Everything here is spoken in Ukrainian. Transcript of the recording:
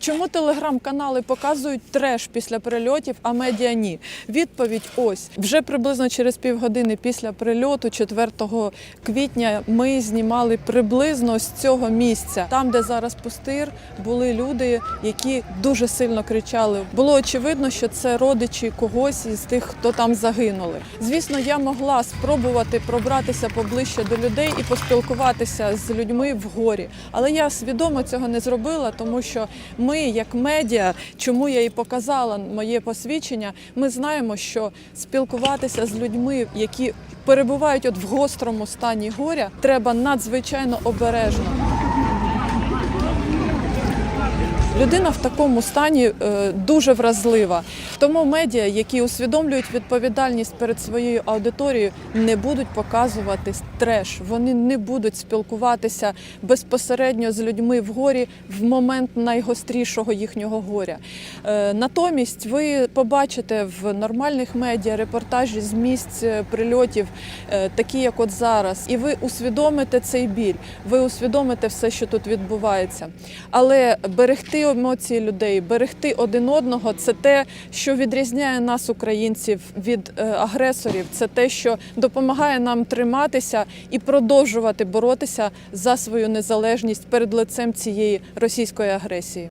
Чому телеграм-канали показують треш після прильотів, а медіа ні? Відповідь ось вже приблизно через півгодини після прильоту, 4 квітня, ми знімали приблизно з цього місця, там, де зараз пустир, були люди, які дуже сильно кричали. Було очевидно, що це родичі когось із тих, хто там загинули. Звісно, я могла спробувати пробратися поближче до людей і поспілкуватися з людьми в горі, але я свідомо цього не зробила, тому що ми, як медіа, чому я і показала моє посвідчення, ми знаємо, що спілкуватися з людьми, які перебувають от в гострому стані горя, треба надзвичайно обережно. Людина в такому стані е, дуже вразлива. Тому медіа, які усвідомлюють відповідальність перед своєю аудиторією, не будуть показувати треш. Вони не будуть спілкуватися безпосередньо з людьми в горі в момент найгострішого їхнього горя. Е, натомість ви побачите в нормальних медіа репортажі з місць е, прильотів, такі як от зараз, і ви усвідомите цей біль, ви усвідомите все, що тут відбувається. Але берегти емоції людей, берегти один одного це те, що відрізняє нас, українців, від е, агресорів. Це те, що допомагає нам триматися і продовжувати боротися за свою незалежність перед лицем цієї російської агресії.